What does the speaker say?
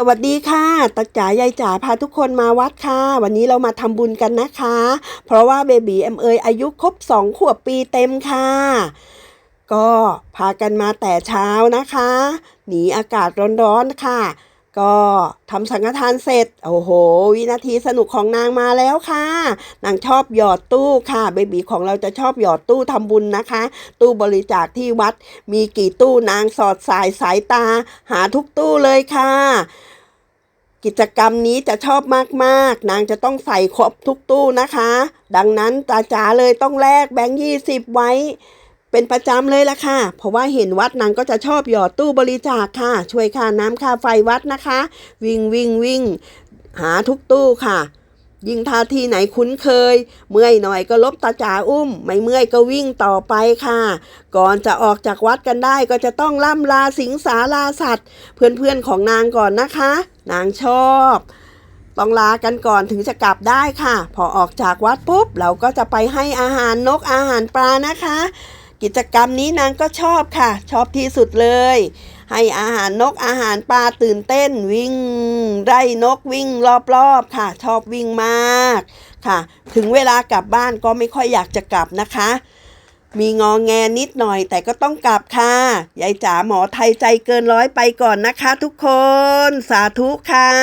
สวัสดีค่ะตาจ๋ายายจ๋าพาทุกคนมาวัดค่ะ วันนี้เรามาทำบุญกันนะคะ เพราะว่าเบบีเอ็มเอยอายุครบสองขวบปีเต็มค่ะ ก็พากันมาแต่เช้านะคะ หนีอากาศร้อนๆค่ะ ก็ทำสังฆทานเสร็จ โอ้โห วินาทีสนุกของนางมาแล้วค่ะ นางชอบหยอดตู้ค่ะ เบบีของเราจะชอบหยอดตู้ทำบุญนะคะ ตู้บริจาคที่วัด มีกี่ตู้นางสอดสายสายตา หาทุกตู้เลยค่ะ กิจกรรมนี้จะชอบมากๆ นางจะต้องใส่ครบทุกตู้นะคะ ดังนั้นตาจ๋าเลยต้องแลกแบงค์ยี่สิบไว้ เป็นประจำเลยล่ะค่ะ เพราะว่าเห็นวัดนางก็จะชอบหยอดตู้บริจาคค่ะ ช่วยค่าน้ำค่าไฟวัดนะคะ วิ่งวิ่งวิ่งหาทุกตู้ค่ะ ยิ่งท่าที่ไหนคุ้นเคย เมื่อยหน่อยก็ลบตาจ๋าอุ้ม ไม่เมื่อยก็วิ่งต่อไปค่ะ ก่อนจะออกจากวัดกันได้ก็จะต้องล่ำลาสิงสาราสัตว์ เพื่อนๆของนางก่อนนะคะ นางชอบต้องลากันก่อนถึงจะกลับได้ค่ะ พอออกจากวัดปุ๊บ เราก็จะไปให้อาหารนกอาหารปลานะคะ กิจกรรมนี้นางก็ชอบค่ะ ชอบที่สุดเลย ให้อาหารนกอาหารปลาตื่นเต้นวิ่งไล่นกวิ่งรอบๆค่ะ ชอบวิ่งมากค่ะ ถึงเวลากลับบ้านก็ไม่ค่อยอยากจะกลับนะคะ มีงองแงนิดหน่อยแต่ก็ต้องกลับค่ะ ยายจ๋าหมอไทยใจเกินร้อยไปก่อนนะคะ ทุกคน สาธุค่ะ